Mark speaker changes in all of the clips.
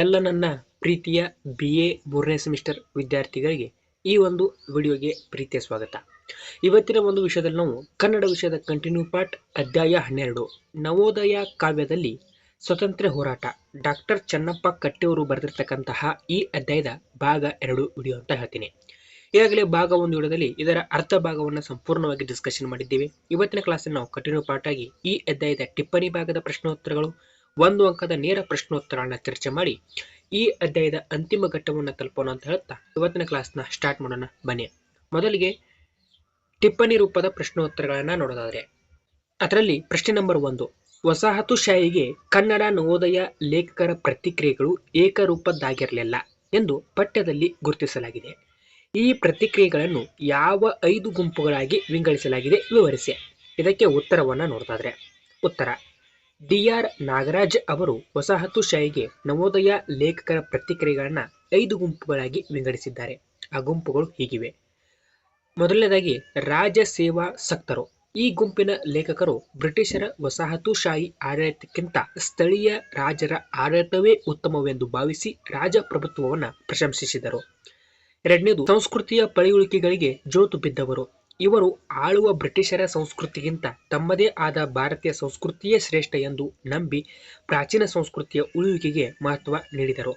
Speaker 1: ಎಲ್ಲ ನನ್ನ ಪ್ರೀತಿಯ ಬಿ ಎ ಮೂರನೇ ಸೆಮಿಸ್ಟರ್ ವಿದ್ಯಾರ್ಥಿಗಳಿಗೆ ಈ ಒಂದು ವಿಡಿಯೋಗೆ ಪ್ರೀತಿಯ ಸ್ವಾಗತ. ಇವತ್ತಿನ ಒಂದು ವಿಷಯದಲ್ಲಿ ನಾವು ಕನ್ನಡ ವಿಷಯದ ಕಂಟಿನ್ಯೂ ಪಾರ್ಟ್ ಅಧ್ಯಾಯ ಹನ್ನೆರಡು, ನವೋದಯ ಕಾವ್ಯದಲ್ಲಿ ಸ್ವತಂತ್ರ ಹೋರಾಟ. ಡಾಕ್ಟರ್ ಚನ್ನಪ್ಪ ಕಟ್ಟೆಯವರು ಬರೆದಿರ್ತಕ್ಕಂತಹ ಈ ಅಧ್ಯಾಯದ ಭಾಗ ಎರಡು ವಿಡಿಯೋ ಅಂತ ಹೇಳ್ತೀನಿ. ಈಗಾಗಲೇ ಭಾಗ ಒಂದು ವಿಡಿಯೋದಲ್ಲಿ ಇದರ ಅರ್ಥ ಭಾಗವನ್ನು ಸಂಪೂರ್ಣವಾಗಿ ಡಿಸ್ಕಷನ್ ಮಾಡಿದ್ದೇವೆ. ಇವತ್ತಿನ ಕ್ಲಾಸಲ್ಲಿ ನಾವು ಕಂಟಿನ್ಯೂ ಪಾರ್ಟ್ ಆಗಿ ಈ ಅಧ್ಯಾಯದ ಟಿಪ್ಪಣಿ ಭಾಗದ ಪ್ರಶ್ನೋತ್ತರಗಳು ಒಂದು ಅಂಕದ ನೇರ ಪ್ರಶ್ನೋತ್ತರಗಳನ್ನ ಚರ್ಚೆ ಮಾಡಿ ಈ ಅಧ್ಯಾಯದ ಅಂತಿಮ ಘಟ್ಟವನ್ನು ತಲುಪೋಣ ಅಂತ ಹೇಳ್ತಾ ಇವತ್ತಿನ ಕ್ಲಾಸ್ನ ಸ್ಟಾರ್ಟ್ ಮಾಡೋಣ, ಬನ್ನಿ. ಮೊದಲಿಗೆ ಟಿಪ್ಪಣಿ ರೂಪದ ಪ್ರಶ್ನೋತ್ತರಗಳನ್ನ ನೋಡೋದಾದ್ರೆ, ಅದರಲ್ಲಿ ಪ್ರಶ್ನೆ ನಂಬರ್ ಒಂದು, ವಸಾಹತುಶಾಹಿಗೆ ಕನ್ನಡ ನವೋದಯ ಲೇಖಕರ ಪ್ರತಿಕ್ರಿಯೆಗಳು ಏಕರೂಪದ್ದಾಗಿರಲಿಲ್ಲ ಎಂದು ಪಠ್ಯದಲ್ಲಿ ಗುರುತಿಸಲಾಗಿದೆ. ಈ ಪ್ರತಿಕ್ರಿಯೆಗಳನ್ನು ಯಾವ ಐದು ಗುಂಪುಗಳಾಗಿ ವಿಂಗಡಿಸಲಾಗಿದೆ ವಿವರಿಸಿ. ಇದಕ್ಕೆ ಉತ್ತರವನ್ನು ನೋಡೋದಾದ್ರೆ, ಉತ್ತರ ಡಿ ಆರ್ ನಾಗರಾಜ್ ಅವರು ವಸಾಹತುಶಾಹಿಗೆ ನವೋದಯ ಲೇಖಕರ ಪ್ರತಿಕ್ರಿಯೆಗಳನ್ನು ಐದು ಗುಂಪುಗಳಾಗಿ ವಿಂಗಡಿಸಿದ್ದಾರೆ. ಆ ಗುಂಪುಗಳು ಹೀಗಿವೆ. ಮೊದಲನೇದಾಗಿ ರಾಜ ಸೇವಾ ಸಕ್ತರು. ಈ ಗುಂಪಿನ ಲೇಖಕರು ಬ್ರಿಟಿಷರ ವಸಾಹತುಶಾಹಿ ಆಡಳಿತಕ್ಕಿಂತ ಸ್ಥಳೀಯ ರಾಜರ ಆಡಳಿತವೇ ಉತ್ತಮವೆಂದು ಭಾವಿಸಿ ರಾಜಪ್ರಭುತ್ವವನ್ನು ಪ್ರಶಂಸಿಸಿದರು. ಎರಡನೇದು, ಸಂಸ್ಕೃತಿಯ ಪಳೆಯುಳಿಕೆಗಳಿಗೆ ಜೋತು ಬಿದ್ದವರು. ಇವರು ಆಳುವ ಬ್ರಿಟಿಷರ ಸಂಸ್ಕೃತಿಗಿಂತ ತಮ್ಮದೇ ಆದ ಭಾರತೀಯ ಸಂಸ್ಕೃತಿಯೇ ಶ್ರೇಷ್ಠ ಎಂದು ನಂಬಿ ಪ್ರಾಚೀನ ಸಂಸ್ಕೃತಿಯ ಉಳಿವಿಕೆಗೆ ಮಹತ್ವ ನೀಡಿದರು.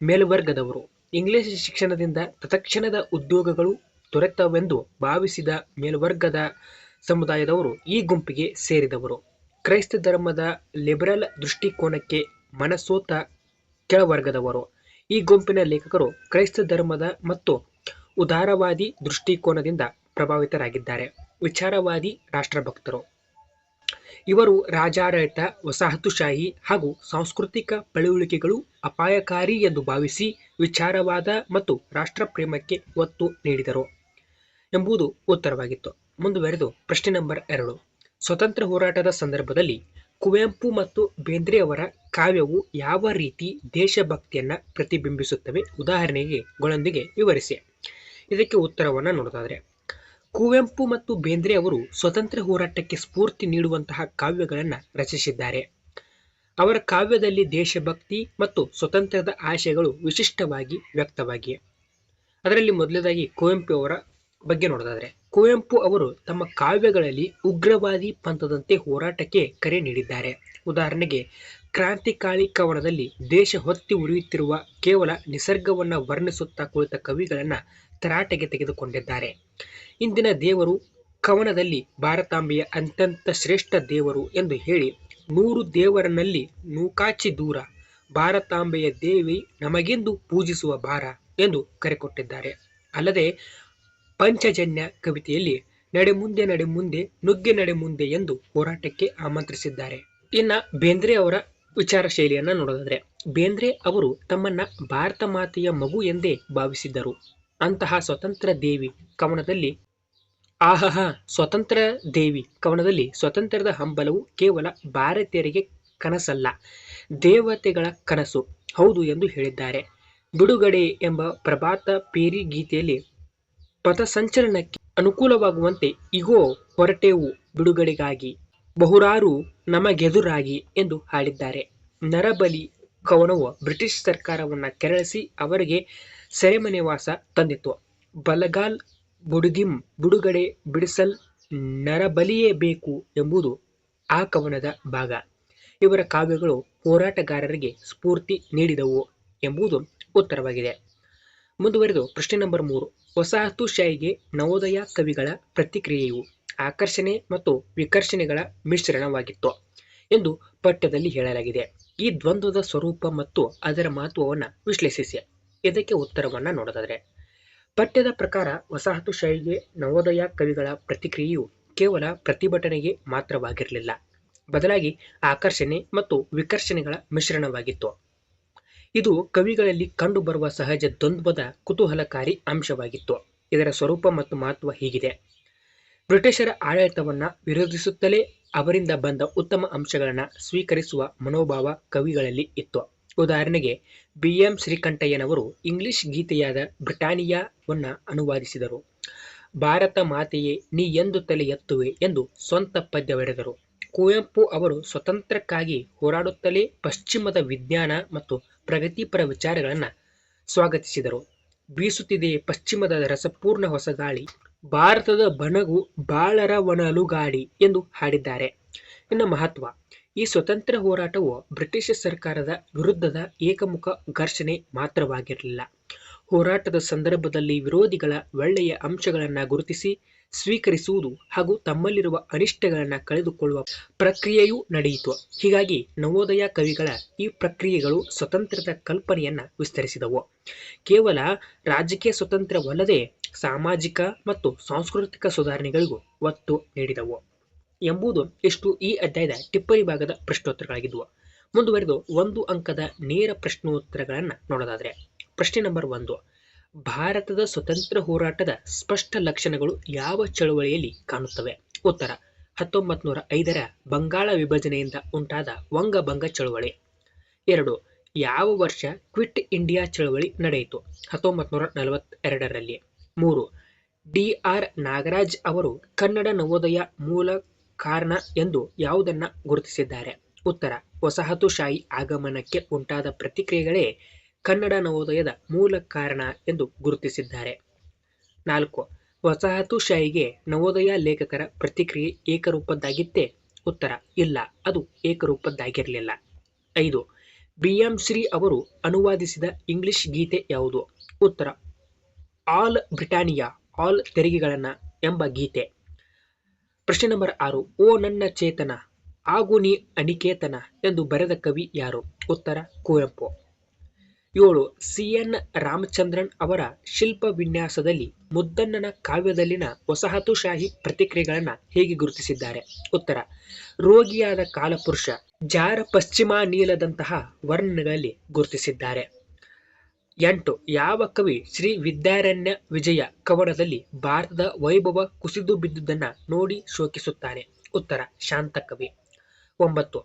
Speaker 1: ಮೇಲ್ವರ್ಗದವರು ಇಂಗ್ಲಿಷ್ ಶಿಕ್ಷಣದಿಂದ ತತ್ಕ್ಷಣದ ಉದ್ಯೋಗಗಳು ದೊರೆತವೆಂದು ಭಾವಿಸಿದ ಮೇಲ್ವರ್ಗದ ಸಮುದಾಯದವರು ಈ ಗುಂಪಿಗೆ ಸೇರಿದವರು. ಕ್ರೈಸ್ತ ಧರ್ಮದ ಲಿಬರಲ್ ದೃಷ್ಟಿಕೋನಕ್ಕೆ ಮನಸೋತ ಕೆಳವರ್ಗದವರು. ಈ ಗುಂಪಿನ ಲೇಖಕರು ಕ್ರೈಸ್ತ ಧರ್ಮದ ಮತ್ತು ಉದಾರವಾದಿ ದೃಷ್ಟಿಕೋನದಿಂದ ಪ್ರಭಾವಿತರಾಗಿದ್ದಾರೆ. ವಿಚಾರವಾದಿ ರಾಷ್ಟ್ರಭಕ್ತರು. ಇವರು ರಾಜಾಡಳಿತ ವಸಾಹತುಶಾಹಿ ಹಾಗೂ ಸಾಂಸ್ಕೃತಿಕ ಪಳವಳಿಕೆಗಳು ಅಪಾಯಕಾರಿ ಎಂದು ಭಾವಿಸಿ ವಿಚಾರವಾದ ಮತ್ತು ರಾಷ್ಟ್ರಪ್ರೇಮಕ್ಕೆ ಒತ್ತು ನೀಡಿದರು ಎಂಬುದು ಉತ್ತರವಾಗಿತ್ತು. ಮುಂದುವರೆದು ಪ್ರಶ್ನೆ ನಂಬರ್ ಎರಡು. ಸ್ವತಂತ್ರ ಹೋರಾಟದ ಸಂದರ್ಭದಲ್ಲಿ ಕುವೆಂಪು ಮತ್ತು ಬೇಂದ್ರೆಯವರ ಕಾವ್ಯವು ಯಾವ ರೀತಿ ದೇಶಭಕ್ತಿಯನ್ನು ಪ್ರತಿಬಿಂಬಿಸುತ್ತವೆ? ಉದಾಹರಣೆಗೆ ಗಳೊಂದಿಗೆ ವಿವರಿಸಿ. ಇದಕ್ಕೆ ಉತ್ತರವನ್ನು ನೋಡೋದಾದ್ರೆ ಕುವೆಂಪು ಮತ್ತು ಬೇಂದ್ರೆ ಅವರು ಸ್ವತಂತ್ರ ಹೋರಾಟಕ್ಕೆ ಸ್ಫೂರ್ತಿ ನೀಡುವಂತಹ ಕಾವ್ಯಗಳನ್ನು ರಚಿಸಿದ್ದಾರೆ. ಅವರ ಕಾವ್ಯದಲ್ಲಿ ದೇಶಭಕ್ತಿ ಮತ್ತು ಸ್ವತಂತ್ರದ ಆಶಯಗಳು ವಿಶಿಷ್ಟವಾಗಿ ವ್ಯಕ್ತವಾಗಿವೆ. ಅದರಲ್ಲಿ ಮೊದಲನೇದಾಗಿ ಕುವೆಂಪು ಅವರ ಬಗ್ಗೆ ನೋಡೋದಾದರೆ, ಕುವೆಂಪು ಅವರು ತಮ್ಮ ಕಾವ್ಯಗಳಲ್ಲಿ ಉಗ್ರವಾದಿ ಪಂಥದಂತೆ ಹೋರಾಟಕ್ಕೆ ಕರೆ ನೀಡಿದ್ದಾರೆ. ಉದಾಹರಣೆಗೆ ಕ್ರಾಂತಿಕಾಳಿ ಕವನದಲ್ಲಿ ದೇಶ ಹೊತ್ತಿ ಉರಿಯುತ್ತಿರುವ ಕೇವಲ ನಿಸರ್ಗವನ್ನು ವರ್ಣಿಸುತ್ತಾ ಕುಳಿತ ಕವಿಗಳನ್ನ ತರಾಟೆಗೆ ತೆಗೆದುಕೊಂಡಿದ್ದಾರೆ. ಇಂದಿನ ದೇವರು ಕವನದಲ್ಲಿ ಭಾರತಾಂಬೆಯ ಅತ್ಯಂತ ಶ್ರೇಷ್ಠ ದೇವರು ಎಂದು ಹೇಳಿ, ನೂರು ದೇವರನಲ್ಲಿ ನೂಕಾಚಿ ದೂರ ಭಾರತಾಂಬೆಯ ದೇವಿ ನಮಗೆಂದು ಪೂಜಿಸುವ ಭಾರ ಎಂದು ಕರೆಕೊಟ್ಟಿದ್ದಾರೆ. ಅಲ್ಲದೆ ಪಂಚಜನ್ಯ ಕವಿತೆಯಲ್ಲಿ ನಡೆ ಮುಂದೆ ನಡೆ ಮುಂದೆ ನುಗ್ಗೆ ನಡೆ ಮುಂದೆ ಎಂದು ಹೋರಾಟಕ್ಕೆ ಆಮಂತ್ರಿಸಿದ್ದಾರೆ. ಇನ್ನ ಬೇಂದ್ರೆ ಅವರ ವಿಚಾರ ಶೈಲಿಯನ್ನ ನೋಡೋದಾದ್ರೆ, ಬೇಂದ್ರೆ ಅವರು ತಮ್ಮನ್ನ ಭಾರತ ಮಾತೆಯ ಮಗು ಎಂದೇ ಭಾವಿಸಿದ್ದರು. ಅಂತಹ ಸ್ವತಂತ್ರ ದೇವಿ ಕವನದಲ್ಲಿ, ಆಹಹ, ಸ್ವತಂತ್ರ ದೇವಿ ಕವನದಲ್ಲಿ ಸ್ವತಂತ್ರದ ಹಂಬಲವು ಕೇವಲ ಭಾರತೀಯರಿಗೆ ಕನಸಲ್ಲ, ದೇವತೆಗಳ ಕನಸು. ಹೌದು ಎಂದು ಹೇಳಿದ್ದಾರೆ. ಬಿಡುಗಡೆ ಎಂಬ ಪ್ರಭಾತ ಪೇರಿ ಗೀತೆಯಲ್ಲಿ ಪಥಸಂಚಲನಕ್ಕೆ ಅನುಕೂಲವಾಗುವಂತೆ ಇಗೋ ಹೊರಟೆವು ಬಿಡುಗಡೆಗಾಗಿ, ಬಹುರಾರು ನಮಗೆದುರಾಗಿ ಎಂದು ಹಾಡಿದ್ದಾರೆ. ನರಬಲಿ ಕವನವು ಬ್ರಿಟಿಷ್ ಸರ್ಕಾರವನ್ನ ಕೆರಳಿಸಿ ಅವರಿಗೆ ಸೆರೆಮನೆವಾಸ ತಂದಿತು ಬಲಗಾಲ್ ಬುಡುಗಿಂ ಬಿಡುಗಡೆ ಬಿಡಿಸಲ್ ನರಬಲಿಯೇ ಬೇಕು ಎಂಬುದು ಆ ಕವನದ ಭಾಗ. ಇವರ ಕಾವ್ಯಗಳು ಹೋರಾಟಗಾರರಿಗೆ ಸ್ಫೂರ್ತಿ ನೀಡಿದವು ಎಂಬುದು ಉತ್ತರವಾಗಿದೆ. ಮುಂದುವರೆದು ಪ್ರಶ್ನೆ ನಂಬರ್ ಮೂರು. ವಸಾಹತುಶಾಹಿಗೆ ನವೋದಯ ಕವಿಗಳ ಪ್ರತಿಕ್ರಿಯೆಯು ಆಕರ್ಷಣೆ ಮತ್ತು ವಿಕರ್ಷಣೆಗಳ ಮಿಶ್ರಣವಾಗಿತ್ತು ಎಂದು ಪಠ್ಯದಲ್ಲಿ ಹೇಳಲಾಗಿದೆ. ಈ ದ್ವಂದ್ವದ ಸ್ವರೂಪ ಮತ್ತು ಅದರ ಮಹತ್ವವನ್ನು ವಿಶ್ಲೇಷಿಸಿ. ಇದಕ್ಕೆ ಉತ್ತರವನ್ನ ನೋಡೋದಾದ್ರೆ. ಪಠ್ಯದ ಪ್ರಕಾರ ವಸಾಹತುಶಾಹಿಗೆ ನವೋದಯ ಕವಿಗಳ ಪ್ರತಿಕ್ರಿಯೆಯು ಕೇವಲ ಪ್ರತಿಭಟನೆಗೆ ಮಾತ್ರವಾಗಿರಲಿಲ್ಲ. ಬದಲಾಗಿ ಆಕರ್ಷಣೆ ಮತ್ತು ವಿಕರ್ಷಣೆಗಳ ಮಿಶ್ರಣವಾಗಿತ್ತು. ಇದು ಕವಿಗಳಲ್ಲಿ ಕಂಡುಬರುವ ಸಹಜ ದ್ವಂದ್ವದ ಕುತೂಹಲಕಾರಿ ಅಂಶವಾಗಿತ್ತು. ಇದರ ಸ್ವರೂಪ ಮತ್ತು ಮಹತ್ವ ಹೀಗಿದೆ. ಬ್ರಿಟಿಷರ ಆಡಳಿತವನ್ನ ವಿರೋಧಿಸುತ್ತಲೇ ಅವರಿಂದ ಬಂದ ಉತ್ತಮ ಅಂಶಗಳನ್ನು ಸ್ವೀಕರಿಸುವ ಮನೋಭಾವ ಕವಿಗಳಲ್ಲಿ ಇತ್ತು. ಉದಾಹರಣೆಗೆ, ಬಿ. ಎಂ. ಶ್ರೀಕಂಠಯ್ಯನವರು ಇಂಗ್ಲಿಷ್ ಗೀತೆಯಾದ ಬ್ರಿಟಾನಿಯಾವನ್ನ ಅನುವಾದಿಸಿದರು. ಭಾರತ ಮಾತೆಯೇ, ನೀ ಎಂದು ತಲೆ ಎತ್ತುವೆ ಎಂದು ಸ್ವಂತ ಪದ್ಯ ಬರೆದರು. ಕುವೆಂಪು ಅವರು ಸ್ವತಂತ್ರಕ್ಕಾಗಿ ಹೋರಾಡುತ್ತಲೇ ಪಶ್ಚಿಮದ ವಿಜ್ಞಾನ ಮತ್ತು ಪ್ರಗತಿಪರ ವಿಚಾರಗಳನ್ನು ಸ್ವಾಗತಿಸಿದರು. ಬೀಸುತ್ತಿದೆ ಪಶ್ಚಿಮದ ರಸಪೂರ್ಣ ಹೊಸ ಗಾಳಿ, ಭಾರತದ ಬಣಗು ಬಾಳರ ಗಾಳಿ ಎಂದು ಹಾಡಿದ್ದಾರೆ. ಇನ್ನು ಮಹತ್ವ ಈ ಸ್ವತಂತ್ರ ಹೋರಾಟವು ಬ್ರಿಟಿಷ್ ಸರ್ಕಾರದ ವಿರುದ್ಧದ ಏಕಮುಖ ಘರ್ಷಣೆ ಮಾತ್ರವಾಗಿರಲಿಲ್ಲ. ಹೋರಾಟದ ಸಂದರ್ಭದಲ್ಲಿ ವಿರೋಧಿಗಳ ಒಳ್ಳೆಯ ಅಂಶಗಳನ್ನು ಗುರುತಿಸಿ, ಸ್ವೀಕರಿಸುವುದು ಹಾಗೂ ತಮ್ಮಲ್ಲಿರುವ ಅನಿಷ್ಟಗಳನ್ನು ಕಳೆದುಕೊಳ್ಳುವ ಪ್ರಕ್ರಿಯೆಯೂ ನಡೆಯಿತು. ಹೀಗಾಗಿ ನವೋದಯ ಕವಿಗಳ ಈ ಪ್ರಕ್ರಿಯೆಗಳು ಸ್ವತಂತ್ರದ ಕಲ್ಪನೆಯನ್ನು ವಿಸ್ತರಿಸಿದವು. ಕೇವಲ ರಾಜಕೀಯ ಸ್ವತಂತ್ರವಲ್ಲದೆ ಸಾಮಾಜಿಕ ಮತ್ತು ಸಾಂಸ್ಕೃತಿಕ ಸುಧಾರಣೆಗಳಿಗೂ ಒತ್ತು ನೀಡಿದವು. ಎಂಬುದು ಎಷ್ಟು ಈ ಅಧ್ಯಾಯದ ಟಿಪ್ಪಣಿ ಭಾಗದ ಪ್ರಶ್ನೋತ್ತರಗಳಾಗಿದ್ದವು ಮುಂದುವರೆದು ಒಂದು ಅಂಕದ ನೇರ ಪ್ರಶ್ನೋತ್ತರಗಳನ್ನು ನೋಡೋದಾದ್ರೆ, ಪ್ರಶ್ನೆ ನಂಬರ್ ಒಂದು, ಭಾರತದ ಸ್ವತಂತ್ರ ಹೋರಾಟದ ಸ್ಪಷ್ಟ ಲಕ್ಷಣಗಳು ಯಾವ ಚಳುವಳಿಯಲ್ಲಿ ಕಾಣುತ್ತವೆ? ಉತ್ತರ ಹತ್ತೊಂಬತ್ತು ನೂರ ಐದರ ಬಂಗಾಳ ವಿಭಜನೆಯಿಂದ ಉಂಟಾದ ವಂಗಭಂಗ ಚಳುವಳಿ. ಎರಡು, ಯಾವ ವರ್ಷ ಕ್ವಿಟ್ ಇಂಡಿಯಾ ಚಳವಳಿ ನಡೆಯಿತು? ಹತ್ತೊಂಬತ್ತು ನೂರ ನಲವತ್ತೆರಡರಲ್ಲಿ. ಮೂರು, ಡಿ ಆರ್ ನಾಗರಾಜ್ ಅವರು ಕನ್ನಡ ನವೋದಯ ಮೂಲ ಕಾರಣ ಎಂದು ಯಾವುದನ್ನ ಗುರುತಿಸಿದ್ದಾರೆ. ಉತ್ತರ, ವಸಾಹತುಶಾಹಿ ಆಗಮನಕ್ಕೆ ಉಂಟಾದ ಪ್ರತಿಕ್ರಿಯೆಗಳೇ ಕನ್ನಡ ನವೋದಯದ ಮೂಲ ಕಾರಣ ಎಂದು ಗುರುತಿಸಿದ್ದಾರೆ. ನಾಲ್ಕು, ವಸಾಹತುಶಾಹಿಗೆ ನವೋದಯ ಲೇಖಕರ ಪ್ರತಿಕ್ರಿಯೆ ಏಕರೂಪದ್ದಾಗಿತ್ತೇ? ಉತ್ತರ, ಇಲ್ಲ, ಅದು ಏಕರೂಪದ್ದಾಗಿರಲಿಲ್ಲ. ಐದು, ಬಿ. ಎಂ. ಶ್ರೀ ಅವರು ಅನುವಾದಿಸಿದ ಇಂಗ್ಲಿಷ್ ಗೀತೆ ಯಾವುದು? ಉತ್ತರ, ಆಲ್ ಬ್ರಿಟಾನಿಯಾ, ಆಲ್ ತೆರಿಗೆಗಳನ್ನು ಎಂಬ ಗೀತೆ. ಪ್ರಶ್ನೆ ನಂಬರ್ ಆರು, ಓ ನನ್ನ ಚೇತನ, ಆಗು ನೀ ಅನಿಕೇತನ ಎಂದು ಬರೆದ ಕವಿ ಯಾರು? ಉತ್ತರ, ಕುವೆಂಪು. ಏಳು, ಸಿ ಎನ್ ರಾಮಚಂದ್ರನ್ ಅವರ ಶಿಲ್ಪ ವಿನ್ಯಾಸದಲ್ಲಿ ಮುದ್ದಣ್ಣನ ಕಾವ್ಯದಲ್ಲಿನ ವಸಾಹತುಶಾಹಿ ಪ್ರತಿಕ್ರಿಯೆಗಳನ್ನು ಹೇಗೆ ಗುರುತಿಸಿದ್ದಾರೆ? ಉತ್ತರ, ರೋಗಿಯಾದ ಕಾಲಪುರುಷ, ಜಾರ ಪಶ್ಚಿಮ ನೀಲದಂತಹ ವರ್ಣಗಳಲ್ಲಿ ಗುರುತಿಸಿದ್ದಾರೆ. ಎಂಟು. ಯಾವ ಕವಿ ಶ್ರೀ ವಿದ್ಯಾರಣ್ಯ ವಿಜಯ ಕವನದಲ್ಲಿ ಭಾರತದ ವೈಭವ ಕುಸಿದು ಬಿದ್ದುದನ್ನು ನೋಡಿ ಶೋಕಿಸುತ್ತಾನೆ? ಉತ್ತರ, ಶಾಂತ ಕವಿ. ಒಂಬತ್ತು.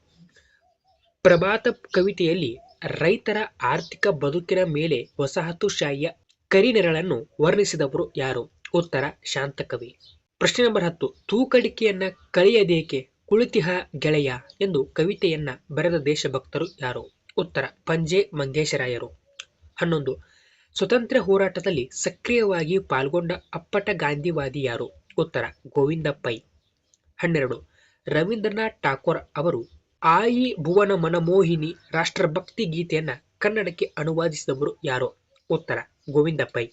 Speaker 1: ಪ್ರಭಾತ ಕವಿತೆಯಲ್ಲಿ ರೈತರ ಆರ್ಥಿಕ ಬದುಕಿನ ಮೇಲೆ ವಸಾಹತುಶಾಹಿಯ ಕರಿನೆರಳನ್ನು ವರ್ಣಿಸಿದವರು ಯಾರು? ಉತ್ತರ ಶಾಂತಕವಿ ಪ್ರಶ್ನೆ ನಂಬರ್ ಹತ್ತು. ತೂಕಡಿಕೆಯನ್ನ ಕಳೆಯದೇಕೆ ಕುಳಿತಿಹ ಗೆಳೆಯ? ಎಂದು ಕವಿತೆಯನ್ನ ಬರೆದ ದೇಶಭಕ್ತರು ಯಾರು? ಉತ್ತರ, ಪಂಜೆ ಮಂಗೇಶರಾಯರು. ಹನ್ನೊಂದು. ಸ್ವತಂತ್ರ ಹೋರಾಟದಲ್ಲಿ ಸಕ್ರಿಯವಾಗಿ ಪಾಲ್ಗೊಂಡ ಅಪ್ಪಟ ಗಾಂಧಿವಾದಿ ಯಾರು? ಉತ್ತರ, ಗೋವಿಂದ ಪೈ. ಹನ್ನೆರಡು. ರವೀಂದ್ರನಾಥ್ ಠಾಕೋರ್ ಅವರು ಆಯಿ ಭುವನ ಮನಮೋಹಿನಿ ರಾಷ್ಟ್ರಭಕ್ತಿ ಗೀತೆಯನ್ನು ಕನ್ನಡಕ್ಕೆ ಅನುವಾದಿಸಿದವರು ಯಾರು? ಉತ್ತರ, ಗೋವಿಂದ ಪೈ.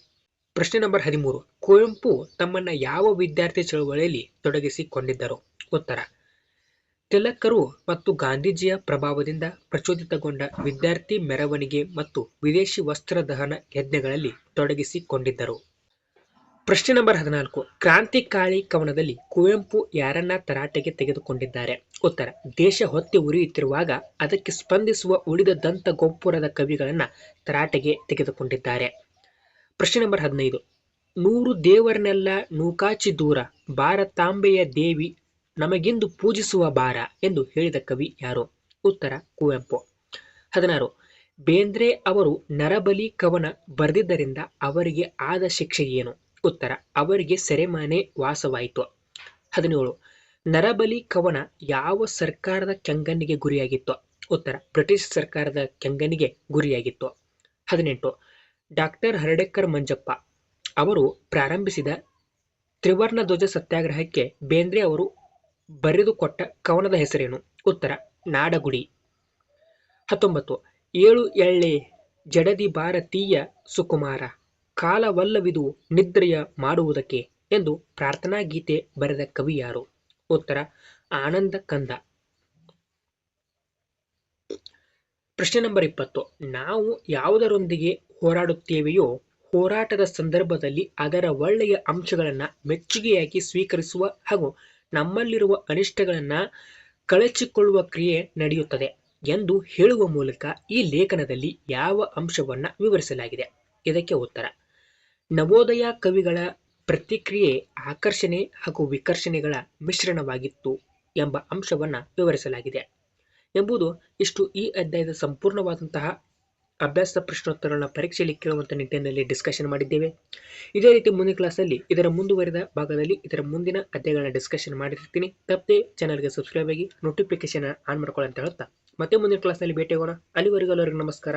Speaker 1: ಪ್ರಶ್ನೆ ನಂಬರ್ ಹದಿಮೂರು. ಕುವೆಂಪು ತಮ್ಮನ್ನ ಯಾವ ವಿದ್ಯಾರ್ಥಿ ಚಳವಳಿಯಲ್ಲಿ ತೊಡಗಿಸಿಕೊಂಡಿದ್ದರು? ಉತ್ತರ ತಿಲಕರು ಮತ್ತು ಗಾಂಧೀಜಿಯ ಪ್ರಭಾವದಿಂದ ಪ್ರಚೋದಿತಗೊಂಡ ವಿದ್ಯಾರ್ಥಿ ಮೆರವಣಿಗೆ ಮತ್ತು ವಿದೇಶಿ ವಸ್ತ್ರ ದಹನ ಯಜ್ಞಗಳಲ್ಲಿ ತೊಡಗಿಸಿಕೊಂಡಿದ್ದರು. ಪ್ರಶ್ನೆ ನಂಬರ್ ಹದಿನಾಲ್ಕು. ಕ್ರಾಂತಿಕಾರಿ ಕವನದಲ್ಲಿ ಕುವೆಂಪು ಯಾರನ್ನ ತರಾಟೆಗೆ ತೆಗೆದುಕೊಂಡಿದ್ದಾರೆ? ಉತ್ತರ. ದೇಶ ಹೊತ್ತಿ ಉರಿಯುತ್ತಿರುವಾಗ ಅದಕ್ಕೆ ಸ್ಪಂದಿಸುವ ಉಳಿದ ದಂತ ಗೋಪುರದ ಕವಿಗಳನ್ನ ತರಾಟೆಗೆ ತೆಗೆದುಕೊಂಡಿದ್ದಾರೆ. ಪ್ರಶ್ನೆ ನಂಬರ್ ಹದಿನೈದು. ನೂರು ದೇವರನ್ನೆಲ್ಲ ನೂಕಾಚಿ ದೂರ, ಭಾರತಾಂಬೆಯ ದೇವಿ ನಮಗೆಂದು ಪೂಜಿಸುವ ಬಾರ ಎಂದು ಹೇಳಿದ ಕವಿ ಯಾರು? ಉತ್ತರ, ಕುವೆಂಪು. ಹದಿನಾರು. ಬೇಂದ್ರೆ ಅವರು ನರಬಲಿ ಕವನ ಬರೆದಿದ್ದರಿಂದ ಅವರಿಗೆ ಆದ ಶಿಕ್ಷೆ ಏನು? ಉತ್ತರ, ಅವರಿಗೆ ಸೆರೆಮನೆ ವಾಸವಾಯಿತು. ಹದಿನೇಳು. ನರಬಲಿ ಕವನ ಯಾವ ಸರ್ಕಾರದ ಕೆಂಗಣ್ಣಿಗೆ ಗುರಿಯಾಗಿತ್ತು? ಉತ್ತರ, ಬ್ರಿಟಿಷ್ ಸರ್ಕಾರದ ಕೆಂಗಣ್ಣಿಗೆ ಗುರಿಯಾಗಿತ್ತು. ಹದಿನೆಂಟು. ಡಾಕ್ಟರ್ ಹರಡೆಕ್ಕರ್ ಮಂಜಪ್ಪ ಅವರು ಪ್ರಾರಂಭಿಸಿದ ತ್ರಿವರ್ಣ ಧ್ವಜ ಸತ್ಯಾಗ್ರಹಕ್ಕೆ ಬೇಂದ್ರೆ ಅವರು ಬರೆದುಕೊಟ್ಟ ಕವನದ ಹೆಸರೇನು? ಉತ್ತರ, ನಾಡಗುಡಿ. ಹತ್ತೊಂಬತ್ತು, ಏಳು ಎಳ್ಳೆ ಜಡದಿ ಭಾರತೀಯ ಸುಕುಮಾರ, ಕಾಲವಲ್ಲವಿದು ನಿದ್ರೆಯ ಮಾಡುವುದಕ್ಕೆ ಎಂದು ಪ್ರಾರ್ಥನಾ ಗೀತೆ ಬರೆದ ಕವಿ ಯಾರು? ಉತ್ತರ, ಆನಂದ ಕಂದ. ಪ್ರಶ್ನೆ ನಂಬರ್ ಇಪ್ಪತ್ತು, ನಾವು ಯಾವುದರೊಂದಿಗೆ ಹೋರಾಡುತ್ತೇವೆಯೋ ಹೋರಾಟದ ಸಂದರ್ಭದಲ್ಲಿ ಅದರ ಒಳ್ಳೆಯ ಅಂಶಗಳನ್ನು ಮೆಚ್ಚುಗೆಯಾಗಿ ಸ್ವೀಕರಿಸುವ ಹಾಗೂ ನಮ್ಮಲ್ಲಿರುವ ಅನಿಷ್ಟಗಳನ್ನು ಕಳಚಿಕೊಳ್ಳುವ ಕ್ರಿಯೆ ನಡೆಯುತ್ತದೆ ಎಂದು ಹೇಳುವ ಮೂಲಕ ಈ ಲೇಖನದಲ್ಲಿ ಯಾವ ಅಂಶವನ್ನು ವಿವರಿಸಲಾಗಿದೆ? ಇದಕ್ಕೆ ಉತ್ತರ. ನವೋದಯ ಕವಿಗಳ ಪ್ರತಿಕ್ರಿಯೆ ಆಕರ್ಷಣೆ ಹಾಗೂ ವಿಕರ್ಷಣೆಗಳ ಮಿಶ್ರಣವಾಗಿತ್ತು ಎಂಬ ಅಂಶವನ್ನು ವಿವರಿಸಲಾಗಿದೆ ಎಂಬುದು ಇಷ್ಟು ಈ ಅಧ್ಯಾಯದ ಸಂಪೂರ್ಣವಾದಂತಹ ಅಭ್ಯಾಸ ಪ್ರಶ್ನೋತ್ತರಗಳನ್ನ ಪರೀಕ್ಷೆಯಲ್ಲಿ ಕೇಳುವಂಥ ನಿಟ್ಟಿನಲ್ಲಿ ಡಿಸ್ಕಷನ್ ಮಾಡಿದ್ದೇವೆ. ಇದೇ ರೀತಿ ಮುಂದಿನ ಕ್ಲಾಸಲ್ಲಿ ಇದರ ಮುಂದುವರೆದ ಭಾಗದಲ್ಲಿ ಇದರ ಮುಂದಿನ ಅಧ್ಯಾಯಗಳನ್ನ ಡಿಸ್ಕಷನ್ ಮಾಡಿರ್ತೀನಿ. ತಪ್ಪದೆ ಚಾನಲ್ಗೆ ಸಬ್ಸ್ಕ್ರೈಬ್ ಆಗಿ ನೋಟಿಫಿಕೇಶನ್ ಆನ್ ಮಾಡ್ಕೊಳ್ಳಿ ಅಂತ ಹೇಳ್ತಾ ಮತ್ತೆ ಮುಂದಿನ ಕ್ಲಾಸಲ್ಲಿ ಭೇಟಿ ಆಗೋಣ ಅಲ್ಲಿವರೆಗೂ ಎಲ್ಲರಿಗೂ ನಮಸ್ಕಾರ.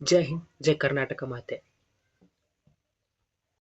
Speaker 1: ಜೈ ಹಿಂದ್, ಜೈ ಕರ್ನಾಟಕ ಮಾತೆ.